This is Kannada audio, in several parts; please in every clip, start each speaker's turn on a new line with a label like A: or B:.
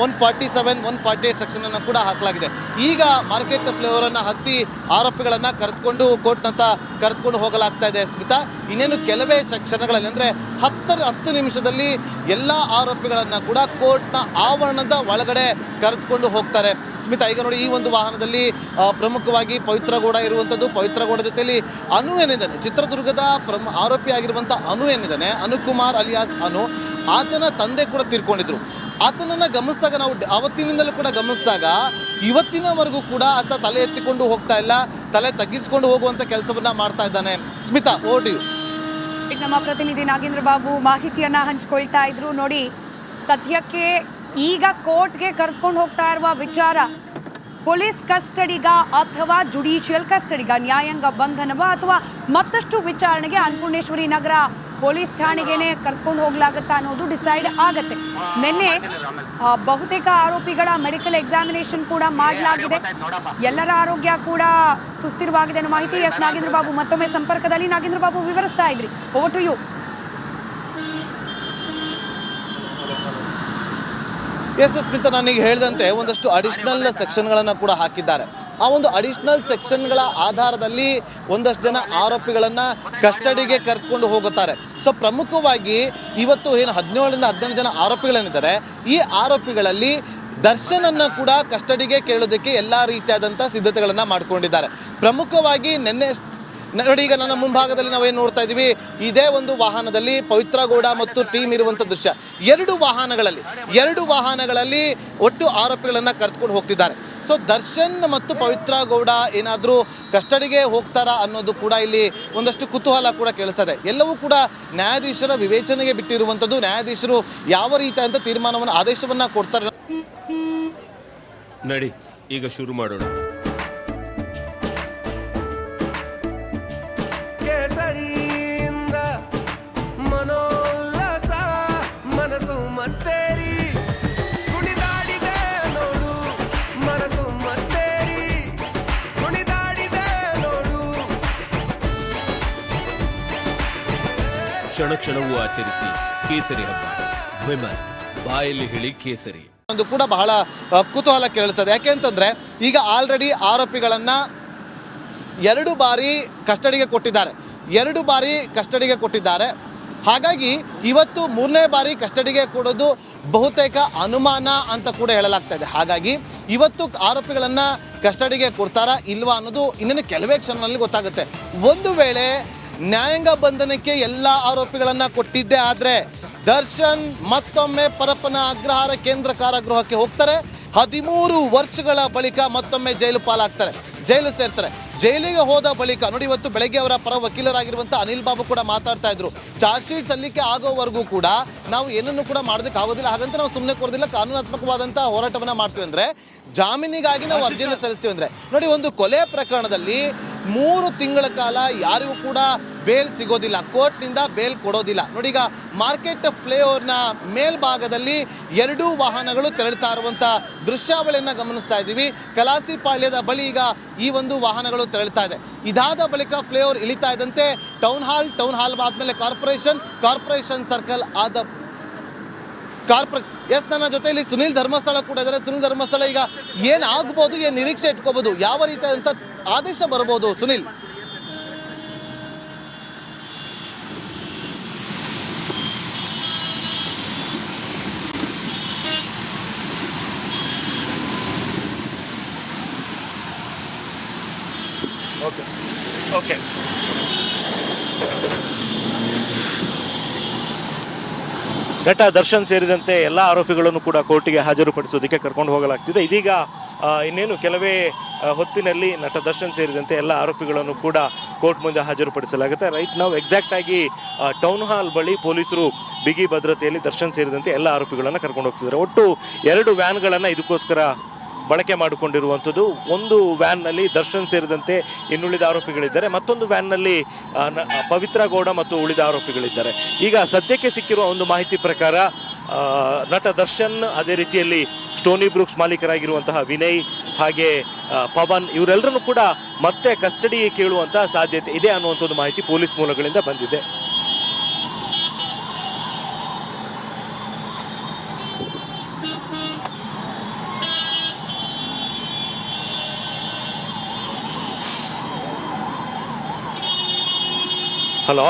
A: One forty seven one forty eight section ಅನ್ನು ಕೂಡ ಹಾಕಲಾಗಿದೆ. ಈಗ ಮಾರ್ಕೆಟ್ ಫ್ಲೇವರ್ ಅನ್ನ ಹತ್ತಿ ಆರೋಪಿಗಳನ್ನ ಕರೆದುಕೊಂಡು ಕೋರ್ಟ್ನಂತ ಕರೆದುಕೊಂಡು ಹೋಗಲಾಗ್ತಾ ಇದೆ ಸ್ಮಿತಾ. ಇನ್ನೇನು ಕೆಲವೇ ಕ್ಷ- ಕ್ಷಣಗಳಲ್ಲಿ ಅಂದ್ರೆ ಹತ್ತರ, ಹತ್ತು ನಿಮಿಷದಲ್ಲಿ ಎಲ್ಲ ಆರೋಪಿಗಳನ್ನ ಕೂಡ ಕೋರ್ಟ್ನ ಆವರಣದ ಒಳಗಡೆ ಕರೆದುಕೊಂಡು ಹೋಗ್ತಾರೆ. ಸ್ಮಿತಾ, ಈಗ ನೋಡಿ ಈ ಒಂದು ವಾಹನದಲ್ಲಿ ಪ್ರಮುಖವಾಗಿ ಪವಿತ್ರಗೌಡ ಇರುವಂಥದ್ದು ಪವಿತ್ರಗೌಡ ಜೊತೆಯಲ್ಲಿ ಅನು ಏನಿದ್ದಾನೆ? ಚಿತ್ರದುರ್ಗದ ಆರೋಪಿ ಆರೋಪಿಯಾಗಿರುವಂಥ ಅನು ಏನಿದ್ದಾನೆ? ಅನುಕುಮಾರ್ ಅಲಿಯಾಸ್ ಅನು. ಆತನ ತಂದೆ ಕೂಡ ತೀರ್ಕೊಂಡಿದ್ರು. ಆತನನ್ನ ಗಮನಿಸಿದಾಗ ನಾವು ಅವತ್ತಿನಿಂದಲೂ ಕೂಡ ಗಮನಿಸಿದಾಗ ಇವತ್ತಿನವರೆಗೂ ಕೂಡ ಆತ ತಲೆ ಎತ್ತಿಕೊಂಡು ಹೋಗ್ತಾ ಇಲ್ಲ, ತಲೆ ತಗ್ಗಿಸಿಕೊಂಡು ಹೋಗುವಂತ ಕೆಲಸವನ್ನ ಮಾಡ್ತಾ ಇದ್ದಾನೆ. ಸ್ಮಿತಾ ಓಡಿ
B: ನಮ್ಮ ಪ್ರತಿನಿಧಿ ನಾಗೇಂದ್ರ ಬಾಬು ಮಾಹಿತಿಯನ್ನ ಹಂಚಿಕೊಳ್ತಾ ಇದ್ರು. ನೋಡಿ, ಸದ್ಯಕ್ಕೆ ಈಗ ಕೋರ್ಟ್ಗೆ ಕರ್ಕೊಂಡು ಹೋಗ್ತಾ ಇರುವ ವಿಚಾರ, ಪೊಲೀಸ್ ಕಸ್ಟಡಿಗ ಅಥವಾ ಜುಡಿಷಿಯಲ್ ಕಸ್ಟಡಿಗ, ನ್ಯಾಯಾಂಗ ಬಂಧನವ ಅಥವಾ ಮತ್ತಷ್ಟು ವಿಚಾರಣೆಗೆ ಅನ್ನಪೂರ್ಣೇಶ್ವರಿ ನಗರ ಪೊಲೀಸ್ ಠಾಣೆಗೆನೆ ಕರ್ಕೊಂಡು ಹೋಗ್ಲಾಗತ್ತ ಅನ್ನೋದು ಡಿಸೈಡ್ ಆಗತ್ತೆ. ನಿನ್ನೆ ಬಹುತೇಕ ಆರೋಪಿಗಳ ಮೆಡಿಕಲ್ ಎಕ್ಸಾಮಿನೇಷನ್ ಕೂಡ ಮಾಡಲಾಗಿದೆ. ಎಲ್ಲರ ಆರೋಗ್ಯ ಕೂಡ ಸುಸ್ಥಿರವಾಗಿದೆ ಅನ್ನೋ ಮಾಹಿತಿ ಎಸ್. ನಾಗೇಂದ್ರ ಬಾಬು ಮತ್ತೊಮ್ಮೆ ಸಂಪರ್ಕದಲ್ಲಿ. ನಾಗೇಂದ್ರ ಬಾಬು ವಿವರಿಸ್ತಾ ಇದ್ರಿ. Over to you
A: S. S. Smita, ನಾನೀಗ ಹೇಳಿದಂತೆ ಒಂದಷ್ಟು ಅಡಿಷನಲ್ ಸೆಕ್ಷನ್ಗಳನ್ನು ಕೂಡ ಹಾಕಿದ್ದಾರೆ. ಆ ಒಂದು ಅಡಿಷನಲ್ ಸೆಕ್ಷನ್ಗಳ ಆಧಾರದಲ್ಲಿ ಒಂದಷ್ಟು ಜನ ಆರೋಪಿಗಳನ್ನು ಕಸ್ಟಡಿಗೆ ಕರೆದುಕೊಂಡು ಹೋಗುತ್ತಾರೆ. ಸೊ ಪ್ರಮುಖವಾಗಿ ಇವತ್ತು ಏನು ಹದಿನೇಳರಿಂದ ಹದಿನೆಂಟು ಜನ ಆರೋಪಿಗಳೇನಿದ್ದಾರೆ, ಈ ಆರೋಪಿಗಳಲ್ಲಿ ದರ್ಶನನ್ನು ಕೂಡ ಕಸ್ಟಡಿಗೆ ಕೇಳೋದಕ್ಕೆ ಎಲ್ಲ ರೀತಿಯಾದಂಥ ಸಿದ್ಧತೆಗಳನ್ನು ಮಾಡಿಕೊಂಡಿದ್ದಾರೆ. ಪ್ರಮುಖವಾಗಿ ನಿನ್ನೆ ನೋಡಿ ಈಗ ನನ್ನ ಮುಂಭಾಗದಲ್ಲಿ ನಾವೇನು ನೋಡ್ತಾ ಇದ್ದೀವಿ, ಇದೇ ಒಂದು ವಾಹನದಲ್ಲಿ ಪವಿತ್ರ ಗೌಡ ಮತ್ತು ಟೀಮ್ ಇರುವಂಥ ದೃಶ್ಯ. ಎರಡು ವಾಹನಗಳಲ್ಲಿ ಎರಡು ವಾಹನಗಳಲ್ಲಿ ಒಟ್ಟು ಆರೋಪಿಗಳನ್ನ ಕರೆದುಕೊಂಡು ಹೋಗ್ತಿದ್ದಾರೆ. ಸೊ ದರ್ಶನ್ ಮತ್ತು ಪವಿತ್ರ ಗೌಡ ಏನಾದರೂ ಕಸ್ಟಡಿಗೆ ಹೋಗ್ತಾರಾ ಅನ್ನೋದು ಕೂಡ ಇಲ್ಲಿ ಒಂದಷ್ಟು ಕುತೂಹಲ ಕೂಡ ಕೇಳಿಸ್ತದೆ. ಎಲ್ಲವೂ ಕೂಡ ನ್ಯಾಯಾಧೀಶರ ವಿವೇಚನೆಗೆ ಬಿಟ್ಟಿರುವಂಥದ್ದು. ನ್ಯಾಯಾಧೀಶರು ಯಾವ ರೀತಿ ಅಂತ ತೀರ್ಮಾನವನ್ನು, ಆದೇಶವನ್ನು ಕೊಡ್ತಾರೆ.
C: ನಡಿ, ಈಗ ಶುರು ಮಾಡೋಣ. ಕ್ಷಣ ಕ್ಷಣವೂ ಆಚರಿಸಿ ಕೇಸರಿ ಹಬ್ಬ. ವಿಮಲ್, ಬಾಯಲ್ಲಿ ಹೇಳಿ ಕೇಸರಿ.
A: ಒಂದು ಕೂಡ ಬಹಳ ಕುತೂಹಲ ಕೇಳಿಸ್ತದೆ. ಯಾಕೆ ಅಂತಂದ್ರೆ, ಈಗ ಆಲ್ರೆಡಿ ಆರೋಪಿಗಳನ್ನ ಎರಡು ಬಾರಿ ಕಸ್ಟಡಿಗೆ ಕೊಟ್ಟಿದ್ದಾರೆ. ಎರಡು ಬಾರಿ ಕಸ್ಟಡಿಗೆ ಕೊಟ್ಟಿದ್ದಾರೆ. ಹಾಗಾಗಿ ಇವತ್ತು ಮೂರನೇ ಬಾರಿ ಕಸ್ಟಡಿಗೆ ಕೊಡೋದು ಬಹುತೇಕ ಅನುಮಾನ ಅಂತ ಕೂಡ ಹೇಳಲಾಗ್ತಾ ಇದೆ. ಹಾಗಾಗಿ ಇವತ್ತು ಆರೋಪಿಗಳನ್ನು ಕಸ್ಟಡಿಗೆ ಕೊಡ್ತಾರಾ ಇಲ್ವಾ ಅನ್ನೋದು ಇನ್ನೇನು ಕೆಲವೇ ಕ್ಷಣದಲ್ಲಿ ಗೊತ್ತಾಗುತ್ತೆ. ಒಂದು ವೇಳೆ ನ್ಯಾಯಾಂಗ ಬಂಧನಕ್ಕೆ ಎಲ್ಲ ಆರೋಪಿಗಳನ್ನ ಕೊಟ್ಟಿದ್ದೆ ಆದ್ರೆ ದರ್ಶನ್ ಮತ್ತೊಮ್ಮೆ ಪರಪ್ಪನ ಅಗ್ರಹಾರ ಕೇಂದ್ರ ಕಾರಾಗೃಹಕ್ಕೆ ಹೋಗ್ತಾರೆ. ಹದಿಮೂರು ವರ್ಷಗಳ ಬಳಿಕ ಮತ್ತೊಮ್ಮೆ ಜೈಲು ಪಾಲಾಗ್ತಾರೆ ಜೈಲು ಸೇರ್ತಾರೆ. ಜೈಲಿಗೆ ಹೋದ ಬಳಿಕ ನೋಡಿ ಇವತ್ತು ಬೆಳಗ್ಗೆ ಅವರ ಪರ ವಕೀಲರಾಗಿರುವಂಥ ಅನಿಲ್ ಬಾಬು ಕೂಡ ಮಾತಾಡ್ತಾ ಇದ್ರು. ಚಾರ್ಜ್ ಶೀಟ್ ಸಲ್ಲಿಕೆ ಆಗೋವರೆಗೂ ಕೂಡ ನಾವು ಏನನ್ನು ಕೂಡ ಮಾಡೋದಕ್ಕೆ ಆಗೋದಿಲ್ಲ. ಹಾಗಂತ ನಾವು ಸುಮ್ಮನೆ ಕೊಡೋದಿಲ್ಲ ಕಾನೂನಾತ್ಮಕವಾದಂಥ ಹೋರಾಟವನ್ನ ಮಾಡ್ತೀವಿ ಅಂದ್ರೆ ಜಾಮೀನಿಗಾಗಿ ನಾವು ಅರ್ಜಿಯನ್ನು ಸಲ್ಲಿಸ್ತೀವಿ ಅಂದ್ರೆ. ನೋಡಿ ಒಂದು ಕೊಲೆ ಪ್ರಕರಣದಲ್ಲಿ ಮೂರು ತಿಂಗಳ ಕಾಲ ಯಾರಿಗೂ ಕೂಡ ಬೇಲ್ ಸಿಗೋದಿಲ್ಲ. ಕೋರ್ಟ್ನಿಂದ ಬೇಲ್ ಕೊಡೋದಿಲ್ಲ. ನೋಡಿ ಈಗ ಮಾರ್ಕೆಟ್ ಫ್ಲೇಓವರ್ನ ಮೇಲ್ಭಾಗದಲ್ಲಿ ಎರಡೂ ವಾಹನಗಳು ತೆರಳುತ್ತಾ ಇರುವಂಥ ದೃಶ್ಯಾವಳಿಯನ್ನು ಗಮನಿಸ್ತಾ ಇದ್ದೀವಿ. ಕಲಾಸಿಪಾಳ್ಯದ ಬಳಿ ಈಗ ಈ ಒಂದು ವಾಹನಗಳು ತೆರಳುತ್ತಾ ಇದೆ. ಇದಾದ ಬಳಿಕ ಫ್ಲೇಓವರ್ ಇಳಿತಾ ಇದ್ದಂತೆ ಟೌನ್ ಹಾಲ್ ಟೌನ್ ಹಾಲ್ ಆದಮೇಲೆ ಕಾರ್ಪೊರೇಷನ್ ಕಾರ್ಪೊರೇಷನ್ ಸರ್ಕಲ್ ಆದ ಕಾರ್ಪೊರೇಷನ್ ಎಸ್ ನನ್ನ ಜೊತೆಯಲ್ಲಿ ಸುನಿಲ್ ಧರ್ಮಸ್ಥಳ ಕೂಡ ಇದ್ದಾರೆ. ಸುನಿಲ್ ಧರ್ಮಸ್ಥಳ ಈಗ ಏನ್ ಆಗ್ಬೋದು, ಏನ್ ನಿರೀಕ್ಷೆ ಇಟ್ಕೋಬಹುದು ಯಾವ ರೀತಿಯಾದಂಥ ಆದೇಶ ಬರಬಹುದು. ಸುನಿಲ್.
D: ಓಕೆ ಓಕೆ ನಟ ದರ್ಶನ್ ಸೇರಿದಂತೆ ಎಲ್ಲ ಆರೋಪಿಗಳನ್ನು ಕೂಡ ಕೋರ್ಟಿಗೆ ಹಾಜರುಪಡಿಸೋದಕ್ಕೆ ಕರ್ಕೊಂಡು ಹೋಗಲಾಗ್ತಿದೆ. ಇದೀಗ ಇನ್ನೇನು ಕೆಲವೇ ಹೊತ್ತಿನಲ್ಲಿ ನಟ ದರ್ಶನ್ ಸೇರಿದಂತೆ ಎಲ್ಲ ಆರೋಪಿಗಳನ್ನು ಕೂಡ ಕೋರ್ಟ್ ಮುಂದೆ ಹಾಜರುಪಡಿಸಲಾಗುತ್ತೆ. ರೈಟ್ ನಾವು ಎಕ್ಸಾಕ್ಟ್ ಆಗಿ ಟೌನ್ ಹಾಲ್ ಬಳಿ ಪೊಲೀಸರು ಬಿಗಿ ಭದ್ರತೆಯಲ್ಲಿ ದರ್ಶನ್ ಸೇರಿದಂತೆ ಎಲ್ಲ ಆರೋಪಿಗಳನ್ನು ಕರ್ಕೊಂಡು ಹೋಗ್ತಿದ್ದಾರೆ. ಒಟ್ಟು ಎರಡು ವ್ಯಾನ್ಗಳನ್ನು ಇದಕ್ಕೋಸ್ಕರ ಬಳಕೆ ಮಾಡಿಕೊಂಡಿರುವಂಥದ್ದು. ಒಂದು ವ್ಯಾನ್ನಲ್ಲಿ ದರ್ಶನ್ ಸೇರಿದಂತೆ ಇನ್ನುಳಿದ ಆರೋಪಿಗಳಿದ್ದಾರೆ. ಮತ್ತೊಂದು ವ್ಯಾನ್ನಲ್ಲಿ ಪವಿತ್ರ ಗೌಡ ಮತ್ತು ಉಳಿದ ಆರೋಪಿಗಳಿದ್ದಾರೆ. ಈಗ ಸದ್ಯಕ್ಕೆ ಸಿಕ್ಕಿರುವ ಒಂದು ಮಾಹಿತಿ ಪ್ರಕಾರ ನಟ ದರ್ಶನ್ ಅದೇ ರೀತಿಯಲ್ಲಿ ಸ್ಟೋನಿ ಬ್ರೂಕ್ಸ್ ಮಾಲೀಕರಾಗಿರುವಂತಹ ವಿನಯ್ ಹಾಗೆ ಪವನ್ ಇವರೆಲ್ಲರನ್ನು ಕೂಡ ಮತ್ತೆ ಕಸ್ಟಡಿ ಕೇಳುವಂತಹ ಸಾಧ್ಯತೆ ಇದೆ ಅನ್ನುವಂಥದ್ದು ಮಾಹಿತಿ ಪೊಲೀಸ್ ಮೂಲಗಳಿಂದ ಬಂದಿದೆ. ಹಲೋ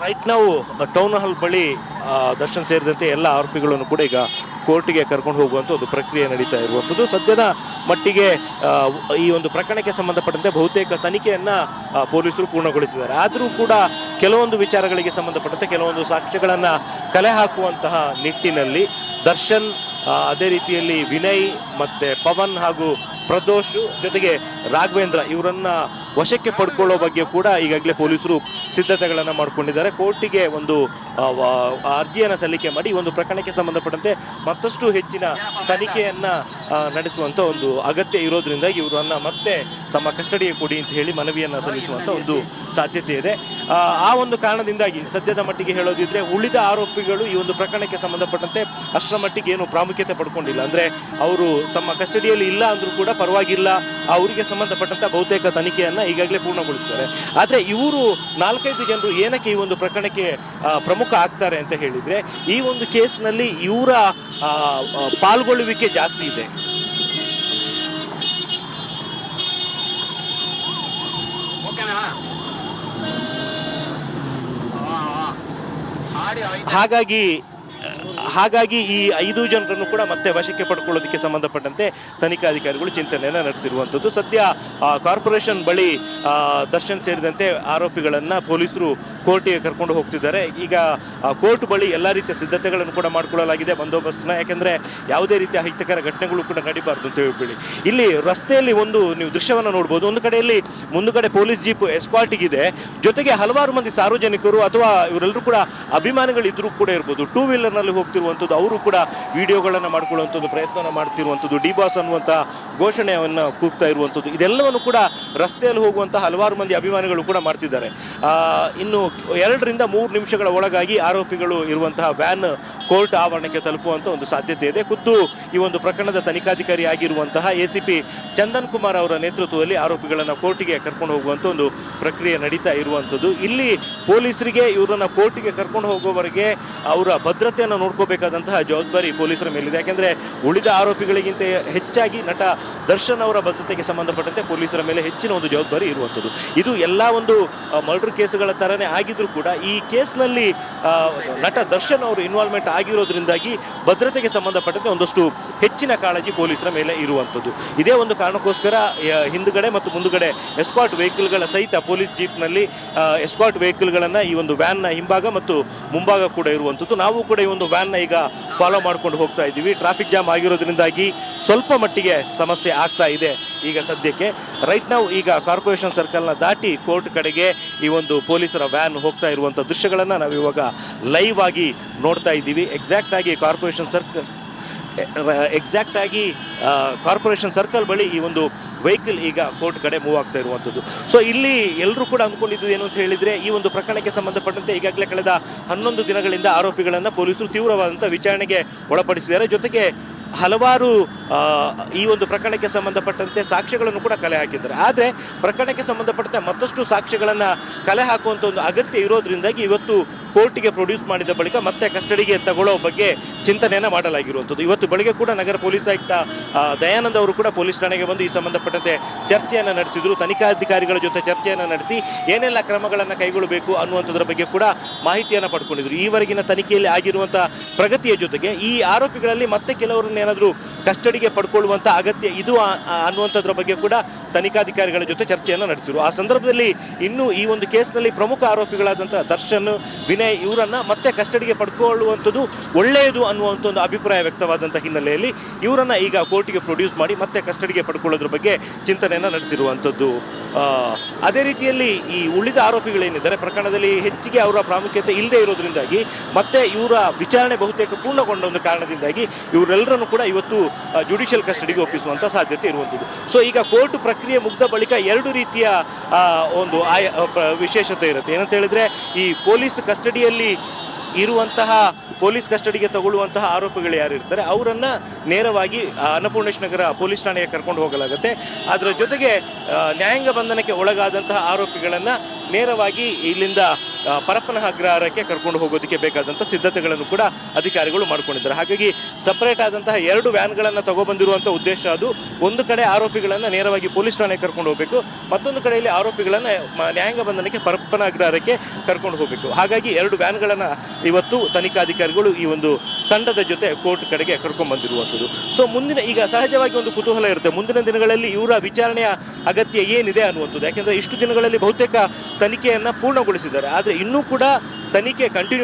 D: ರೈಟ್ ನಾವು ಟೌನ್ ಹಾಲ್ ಬಳಿ ದರ್ಶನ್ ಸೇರಿದಂತೆ ಎಲ್ಲ ಆರೋಪಿಗಳನ್ನು ಕೂಡ ಈಗ ಕೋರ್ಟಿಗೆ ಕರ್ಕೊಂಡು ಹೋಗುವಂತ ಒಂದು ಪ್ರಕ್ರಿಯೆ ನಡೀತಾ ಇರುವಂಥದ್ದು. ಸದ್ಯದ ಮಟ್ಟಿಗೆ ಈ ಒಂದು ಪ್ರಕರಣಕ್ಕೆ ಸಂಬಂಧಪಟ್ಟಂತೆ ಬಹುತೇಕ ತನಿಖೆಯನ್ನ ಪೊಲೀಸರು ಪೂರ್ಣಗೊಳಿಸಿದ್ದಾರೆ. ಆದರೂ ಕೂಡ ಕೆಲವೊಂದು ವಿಚಾರಗಳಿಗೆ ಸಂಬಂಧಪಟ್ಟಂತೆ ಕೆಲವೊಂದು ಸಾಕ್ಷ್ಯಗಳನ್ನ ಕಲೆ ಹಾಕುವಂತಹ ನಿಟ್ಟಿನಲ್ಲಿ ದರ್ಶನ್ ಅದೇ ರೀತಿಯಲ್ಲಿ ವಿನಯ್ ಮತ್ತೆ ಪವನ್ ಹಾಗೂ ಪ್ರದೋಷ್ ಜೊತೆಗೆ ರಾಘವೇಂದ್ರ ಇವರನ್ನ ವಶಕ್ಕೆ ಪಡ್ಕೊಳ್ಳೋ ಬಗ್ಗೆ ಕೂಡ ಈಗಾಗಲೇ ಪೊಲೀಸರು ಸಿದ್ಧತೆಗಳನ್ನು ಮಾಡಿಕೊಂಡಿದ್ದಾರೆ. ಕೋರ್ಟಿಗೆ ಒಂದು ಅರ್ಜಿಯನ್ನು ಸಲ್ಲಿಕೆ ಮಾಡಿ ಒಂದು ಪ್ರಕರಣಕ್ಕೆ ಸಂಬಂಧಪಟ್ಟಂತೆ ಮತ್ತಷ್ಟು ಹೆಚ್ಚಿನ ತನಿಖೆಯನ್ನು ನಡೆಸುವಂಥ ಒಂದು ಅಗತ್ಯ ಇರೋದ್ರಿಂದ ಇವರನ್ನು ಮತ್ತೆ ತಮ್ಮ ಕಸ್ಟಡಿಗೆ ಕೊಡಿ ಅಂತ ಹೇಳಿ ಮನವಿಯನ್ನು ಸಲ್ಲಿಸುವಂಥ ಒಂದು ಸಾಧ್ಯತೆ ಇದೆ. ಆ, ಒಂದು ಕಾರಣದಿಂದಾಗಿ ಸದ್ಯದ ಮಟ್ಟಿಗೆ ಹೇಳೋದಿದ್ರೆ ಉಳಿದ ಆರೋಪಿಗಳು ಈ ಒಂದು ಪ್ರಕರಣಕ್ಕೆ ಸಂಬಂಧಪಟ್ಟಂತೆ ಅಷ್ಟರ ಮಟ್ಟಿಗೆ ಏನು ಪ್ರಾಮುಖ್ಯತೆ ಪಡ್ಕೊಂಡಿಲ್ಲ. ಅಂದರೆ ಅವರು ತಮ್ಮ ಕಸ್ಟಡಿಯಲ್ಲಿ ಇಲ್ಲ ಅಂದರೂ ಕೂಡ ಪರವಾಗಿಲ್ಲ ಅವರಿಗೆ ಸಂಬಂಧಪಟ್ಟಂತ ಬಹುತೇಕ ತನಿಖೆಯನ್ನ ಈಗಾಗಲೇ ಪೂರ್ಣಗೊಳಿಸಿದ್ದಾರೆ ಆದರೆ ಇವರು ನಾಲ್ಕೈದು ಜನರು ಏನಕ್ಕೆ ಈ ಒಂದು ಪ್ರಕರಣಕ್ಕೆ ಪ್ರಮುಖ ಆಗ್ತಾರೆ ಅಂತ ಹೇಳಿದರೆ ಈ ಒಂದು ಕೇಸ್ನಲ್ಲಿ ಇವರ ಪಾಲ್ಗೊಳ್ಳುವಿಕೆ ಜಾಸ್ತಿ ಇದೆ. ಹಾಗಾಗಿ ಹಾಗಾಗಿ ಈ ಐದು ಜನರನ್ನು ಕೂಡ ಮತ್ತೆ ವಶಕ್ಕೆ ಪಡ್ಕೊಳ್ಳೋದಕ್ಕೆ ಸಂಬಂಧಪಟ್ಟಂತೆ ತನಿಖಾಧಿಕಾರಿಗಳು ಚಿಂತನೆಯನ್ನು ನಡೆಸಿರುವಂಥದ್ದು. ಸದ್ಯ ಕಾರ್ಪೊರೇಷನ್ ಬಳಿ ದರ್ಶನ್ ಸೇರಿದಂತೆ ಆರೋಪಿಗಳನ್ನು ಪೊಲೀಸರು ಕೋರ್ಟಿಗೆ ಕರ್ಕೊಂಡು ಹೋಗ್ತಿದ್ದಾರೆ. ಈಗ ಕೋರ್ಟ್ ಬಳಿ ಎಲ್ಲ ರೀತಿಯ ಸಿದ್ಧತೆಗಳನ್ನು ಕೂಡ ಮಾಡಿಕೊಳ್ಳಲಾಗಿದೆ ಬಂದೋಬಸ್ತ್ನ. ಯಾಕೆಂದ್ರೆ ಯಾವುದೇ ರೀತಿಯ ಅಹಿತಕರ ಘಟನೆಗಳು ಕೂಡ ನಡಿಬಾರ್ದು ಅಂತ ಹೇಳ್ಬೇಡಿ. ಇಲ್ಲಿ ರಸ್ತೆಯಲ್ಲಿ ಒಂದು ನೀವು ದೃಶ್ಯವನ್ನು ನೋಡ್ಬೋದು. ಒಂದು ಕಡೆಯಲ್ಲಿ ಮುಂದುಗಡೆ ಪೊಲೀಸ್ ಜೀಪ್ ಎಸ್ಕ್ವಾಟಿಗಿದೆ ಜೊತೆಗೆ ಹಲವಾರು ಮಂದಿ ಸಾರ್ವಜನಿಕರು ಅಥವಾ ಇವರೆಲ್ಲರೂ ಕೂಡ ಅಭಿಮಾನಿಗಳು ಇದ್ರೂ ಕೂಡ ಇರ್ಬೋದು. ಟೂ ವೀಲರ್ನಲ್ಲಿ ಹೋಗ್ತಿರುವಂಥದ್ದು ಅವರು ಕೂಡ ವಿಡಿಯೋಗಳನ್ನು ಮಾಡ್ಕೊಳ್ಳುವಂಥದ್ದು ಪ್ರಯತ್ನ ಮಾಡ್ತಿರುವಂಥದ್ದು ಡಿ ಬಾಸ್ ಅನ್ನುವಂಥ ಘೋಷಣೆಯನ್ನು ಕೂಗ್ತಾ ಇರುವಂಥದ್ದು ಇದೆಲ್ಲವನ್ನು ಕೂಡ ರಸ್ತೆಯಲ್ಲಿ ಹೋಗುವಂಥ ಹಲವಾರು ಮಂದಿ ಅಭಿಮಾನಿಗಳು ಕೂಡ ಮಾಡ್ತಿದ್ದಾರೆ. ಇನ್ನು ಎರಡರಿಂದ ಮೂರು ನಿಮಿಷಗಳ ಒಳಗಾಗಿ ಆರೋಪಿಗಳು ಇರುವಂತಹ ವ್ಯಾನ್ ಕೋರ್ಟ್ ಆವರಣಕ್ಕೆ ತಲುಪುವಂತ ಒಂದು ಸಾಧ್ಯತೆ ಇದೆ. ಖುದ್ದು ಈ ಒಂದು ಪ್ರಕರಣದ ತನಿಖಾಧಿಕಾರಿ ಆಗಿರುವಂತಹ A C P Chandan Kumar ಅವರ ನೇತೃತ್ವದಲ್ಲಿ ಆರೋಪಿಗಳನ್ನು ಕೋರ್ಟಿಗೆ ಕರ್ಕೊಂಡು ಹೋಗುವಂತ ಒಂದು ಪ್ರಕ್ರಿಯೆ ನಡೀತಾ ಇರುವಂಥದ್ದು ಇಲ್ಲಿ ಪೊಲೀಸರಿಗೆ ಇವರನ್ನ ಕೋರ್ಟಿಗೆ ಕರ್ಕೊಂಡು ಹೋಗುವವರೆಗೆ ಅವರ ಭದ್ರತೆಯನ್ನು ನೋಡ್ಕೋಬೇಕಾದಂತಹ ಜವಾಬ್ದಾರಿ ಪೊಲೀಸರ ಮೇಲಿದೆ. ಯಾಕೆಂದರೆ ಉಳಿದ ಆರೋಪಿಗಳಿಗಿಂತ ಹೆಚ್ಚಾಗಿ ನಟ ದರ್ಶನ್ ಅವರ ಭದ್ರತೆಗೆ ಸಂಬಂಧಪಟ್ಟಂತೆ ಪೊಲೀಸರ ಮೇಲೆ ಹೆಚ್ಚಿನ ಒಂದು ಜವಾಬ್ದಾರಿ ಇರುವಂಥದ್ದು. ಇದು ಎಲ್ಲ ಒಂದು ಮರ್ಡರ್ ಕೇಸ್ಗಳ ಥರನೇ ಆಗಿದ್ರು ಕೂಡ ಈ ಕೇಸ್ನಲ್ಲಿ ನಟ ದರ್ಶನ್ ಅವರು ಇನ್ವಾಲ್ವ್ಮೆಂಟ್ ಆಗಿರೋದ್ರಿಂದಾಗಿ ಭದ್ರತೆಗೆ ಸಂಬಂಧಪಟ್ಟಂತೆ ಒಂದಷ್ಟು ಹೆಚ್ಚಿನ ಕಾಳಜಿ ಪೊಲೀಸರ ಮೇಲೆ ಇರುವಂಥದ್ದು. ಇದೇ ಒಂದು ಕಾರಣಕ್ಕೋಸ್ಕರ ಹಿಂದುಗಡೆ ಮತ್ತು ಮುಂದುಗಡೆ ಎಸ್ಕಾಟ್ ವೆಹಿಕಲ್ಗಳ ಸಹಿತ ಪೊಲೀಸ್ ಜೀಪ್ನಲ್ಲಿ ಎಸ್ಕಾಟ್ ವೆಹಿಕಲ್ಗಳನ್ನು ಈ ಒಂದು ವ್ಯಾನ್ನ ಹಿಂಭಾಗ ಮತ್ತು ಮುಂಭಾಗ ಕೂಡ ಇರುವಂಥದ್ದು. ನಾವು ಕೂಡ ಈ ಒಂದು ವ್ಯಾನ್ನ ಈಗ ಫಾಲೋ ಮಾಡ್ಕೊಂಡು ಹೋಗ್ತಾ ಇದ್ದೀವಿ. ಟ್ರಾಫಿಕ್ ಜಾಮ್ ಆಗಿರೋದ್ರಿಂದಾಗಿ ಸ್ವಲ್ಪ ಮಟ್ಟಿಗೆ ಸಮಸ್ಯೆ ಆಗ್ತಾ ಇದೆ ಈಗ ಸದ್ಯಕ್ಕೆ. ರೈಟ್ ನಾವು ಈಗ ಕಾರ್ಪೊರೇಷನ್ ಸರ್ಕಲ್ನ ದಾಟಿ ಕೋರ್ಟ್ ಕಡೆಗೆ ಈ ಒಂದು ಪೊಲೀಸರ ವ್ಯಾನ್ ಹೋಗ್ತಾ ಇರುವಂಥ ದೃಶ್ಯಗಳನ್ನು ನಾವು ಇವಾಗ ಲೈವ್ ಆಗಿ ನೋಡ್ತಾ ಇದ್ದೀವಿ. ಎಕ್ಸಾಕ್ಟ್ ಆಗಿ ಕಾರ್ಪೊರೇಷನ್ ಸರ್ಕಲ್ ಎಕ್ಸಾಕ್ಟ್ ಆಗಿ ಕಾರ್ಪೊರೇಷನ್ ಸರ್ಕಲ್ ಬಳಿ ಈ ಒಂದು ವೆಹಿಕಲ್ ಈಗ ಕೋರ್ಟ್ ಕಡೆ ಮೂವ್ ಆಗ್ತಾ ಇರುವಂಥದ್ದು ಸೊ ಇಲ್ಲಿ ಎಲ್ಲರೂ ಕೂಡ ಅಂದ್ಕೊಂಡಿದ್ದು ಏನು ಅಂತ ಹೇಳಿದರೆ ಈ ಒಂದು ಪ್ರಕರಣಕ್ಕೆ ಸಂಬಂಧಪಟ್ಟಂತೆ ಈಗಾಗಲೇ ಕಳೆದ ಹನ್ನೊಂದು ದಿನಗಳಿಂದ ಆರೋಪಿಗಳನ್ನು ಪೊಲೀಸರು ತೀವ್ರವಾದಂಥ ವಿಚಾರಣೆಗೆ ಒಳಪಡಿಸಿದ್ದಾರೆ. ಜೊತೆಗೆ ಹಲವಾರು ಈ ಒಂದು ಪ್ರಕರಣಕ್ಕೆ ಸಂಬಂಧಪಟ್ಟಂತೆ ಸಾಕ್ಷ್ಯಗಳನ್ನು ಕೂಡ ಕಲೆ ಹಾಕಿದ್ದಾರೆ. ಆದರೆ ಪ್ರಕರಣಕ್ಕೆ ಸಂಬಂಧಪಟ್ಟಂತೆ ಮತ್ತಷ್ಟು ಸಾಕ್ಷ್ಯಗಳನ್ನು ಕಲೆ ಹಾಕುವಂಥ ಒಂದು ಅಗತ್ಯ ಇರೋದ್ರಿಂದಾಗಿ ಇವತ್ತು ಕೋರ್ಟಿಗೆ ಪ್ರೊಡ್ಯೂಸ್ ಮಾಡಿದ ಬಳಿಕ ಮತ್ತೆ ಕಸ್ಟಡಿಗೆ ತಗೊಳ್ಳೋ ಬಗ್ಗೆ ಚಿಂತನೆಯನ್ನು ಮಾಡಲಾಗಿರುವಂಥದ್ದು. ಇವತ್ತು ಬೆಳಗ್ಗೆ ಕೂಡ ನಗರ ಪೊಲೀಸ್ ಆಯುಕ್ತ ದಯಾನಂದ ಅವರು ಕೂಡ ಪೊಲೀಸ್ ಠಾಣೆಗೆ ಬಂದು ಈ ಸಂಬಂಧಪಟ್ಟಂತೆ ಚರ್ಚೆಯನ್ನು ನಡೆಸಿದರು. ತನಿಖಾಧಿಕಾರಿಗಳ ಜೊತೆ ಚರ್ಚೆಯನ್ನು ನಡೆಸಿ ಏನೆಲ್ಲ ಕ್ರಮಗಳನ್ನು ಕೈಗೊಳ್ಳಬೇಕು ಅನ್ನುವಂಥದ್ರ ಬಗ್ಗೆ ಕೂಡ ಮಾಹಿತಿಯನ್ನು ಪಡ್ಕೊಂಡಿದ್ರು. ಈವರೆಗಿನ ತನಿಖೆಯಲ್ಲಿ ಆಗಿರುವಂಥ ಪ್ರಗತಿಯ ಜೊತೆಗೆ ಈ ಆರೋಪಿಗಳಲ್ಲಿ ಮತ್ತೆ ಕೆಲವರನ್ನ ಏನಾದರೂ ಕಸ್ಟಡಿಗೆ ಪಡ್ಕೊಳ್ಳುವಂಥ ಅಗತ್ಯ ಇದು ಅನ್ನುವಂಥದ್ರ ಬಗ್ಗೆ ಕೂಡ ತನಿಖಾಧಿಕಾರಿಗಳ ಜೊತೆ ಚರ್ಚೆಯನ್ನು ನಡೆಸಿದರು. ಆ ಸಂದರ್ಭದಲ್ಲಿ ಇನ್ನೂ ಈ ಒಂದು ಕೇಸ್ನಲ್ಲಿ ಪ್ರಮುಖ ಆರೋಪಿಗಳಾದಂಥ ದರ್ಶನ್, ವಿನಯ್ ಇವರನ್ನು ಮತ್ತೆ ಕಸ್ಟಡಿಗೆ ಪಡ್ಕೊಳ್ಳುವಂಥದ್ದು ಒಳ್ಳೆಯದು ಅನ್ನುವಂಥ ಒಂದು ಅಭಿಪ್ರಾಯ ವ್ಯಕ್ತವಾದಂಥ ಹಿನ್ನೆಲೆಯಲ್ಲಿ ಇವರನ್ನು ಈಗ ಕೋರ್ಟಿಗೆ ಪ್ರೊಡ್ಯೂಸ್ ಮಾಡಿ ಮತ್ತೆ ಕಸ್ಟಡಿಗೆ ಪಡ್ಕೊಳ್ಳೋದ್ರ ಬಗ್ಗೆ ಚಿಂತನೆಯನ್ನು ನಡೆಸಿರುವಂಥದ್ದು. ಅದೇ ರೀತಿಯಲ್ಲಿ ಈ ಉಳಿದ ಆರೋಪಿಗಳೇನಿದ್ದಾರೆ, ಪ್ರಕರಣದಲ್ಲಿ ಹೆಚ್ಚಿಗೆ ಅವರ ಪ್ರಾಮುಖ್ಯತೆ ಇಲ್ಲದೆ ಇರೋದ್ರಿಂದಾಗಿ ಮತ್ತೆ ಇವರ ವಿಚಾರಣೆ ಬಹುತೇಕ ಪೂರ್ಣಗೊಂಡ ಒಂದು ಕಾರಣದಿಂದಾಗಿ ಇವರೆಲ್ಲರನ್ನು ಕೂಡ ಇವತ್ತು ಜುಡಿಷಿಯಲ್ ಕಸ್ಟಡಿಗೆ ಒಪ್ಪಿಸುವಂಥ ಸಾಧ್ಯತೆ ಇರುವಂಥದ್ದು. ಸೊ ಈಗ ಕೋರ್ಟ್ ಪ್ರಕ್ರಿಯೆ ಮುಗ್ದ ಬಳಿಕ ಎರಡು ರೀತಿಯ ಒಂದು ಆಯ ವಿಶೇಷತೆ ಇರುತ್ತೆ. ಏನಂತ ಹೇಳಿದ್ರೆ ಈ ಪೊಲೀಸ್ ಕಸ್ಟಡಿಯಲ್ಲಿ ಇರುವಂತಹ ಪೊಲೀಸ್ ಕಸ್ಟಡಿಗೆ ತಗೊಳ್ಳುವಂತಹ ಆರೋಪಿಗಳು ಯಾರು ಇರ್ತಾರೆ ಅವರನ್ನು ನೇರವಾಗಿ ಆ, ಅನ್ನಪೂರ್ಣೇಶ್ ನಗರ ಪೊಲೀಸ್ ಠಾಣೆಗೆ ಕರ್ಕೊಂಡು ಹೋಗಲಾಗುತ್ತೆ. ಅದರ ಜೊತೆಗೆ ನ್ಯಾಯಾಂಗ ಬಂಧನಕ್ಕೆ ಒಳಗಾದಂತಹ ಆರೋಪಿಗಳನ್ನು ನೇರವಾಗಿ ಇಲ್ಲಿಂದ ಪರಪ್ಪನ ಅಗ್ರಹಾರಕ್ಕೆ ಕರ್ಕೊಂಡು ಹೋಗೋದಕ್ಕೆ ಬೇಕಾದಂಥ ಸಿದ್ಧತೆಗಳನ್ನು ಕೂಡ ಅಧಿಕಾರಿಗಳು ಮಾಡಿಕೊಂಡಿದ್ದಾರೆ. ಹಾಗಾಗಿ ಸಪರೇಟ್ ಆದಂತಹ ಎರಡು ವ್ಯಾನ್ಗಳನ್ನು ತಗೊಬಂದಿರುವಂಥ ಉದ್ದೇಶ ಅದು. ಒಂದು ಕಡೆ ಆರೋಪಿಗಳನ್ನು ನೇರವಾಗಿ ಪೊಲೀಸ್ ಠಾಣೆಗೆ ಕರ್ಕೊಂಡು ಹೋಗಬೇಕು. ಮತ್ತೊಂದು ಕಡೆಯಲ್ಲಿ ಆರೋಪಿಗಳನ್ನು ನ್ಯಾಯಾಂಗ ಬಂಧನಕ್ಕೆ ಪರಪ್ಪನ ಅಗ್ರಹಾರಕ್ಕೆ ಕರ್ಕೊಂಡು ಹೋಗಬೇಕು. ಹಾಗಾಗಿ ಎರಡು ವ್ಯಾನ್ಗಳನ್ನು ಇವತ್ತು ತನಿಖಾಧಿಕಾರಿಗಳು ಈ ಒಂದು ತಂಡದ ಜೊತೆ ಕೋರ್ಟ್ ಕಡೆಗೆ ಕರ್ಕೊಂಡು ಬಂದಿರುವಂಥದ್ದು ಸೊ ಮುಂದಿನ ಈಗ ಸಹಜವಾಗಿ ಒಂದು ಕುತೂಹಲ ಇರುತ್ತೆ. ಮುಂದಿನ ದಿನಗಳಲ್ಲಿ ಇವರ ವಿಚಾರಣೆಯ ಅಗತ್ಯ ಏನಿದೆ ಅನ್ನುವಂಥದ್ದು. ಯಾಕೆಂದ್ರೆ ಇಷ್ಟು ದಿನಗಳಲ್ಲಿ ಬಹುತೇಕ ತನಿಖೆಯನ್ನು ಪೂರ್ಣಗೊಳಿಸಿದ್ದಾರೆ. ಆದರೆ ಇನ್ನೂ ಕೂಡ ತನಿಖೆ ಕಂಟಿನ್ಯೂ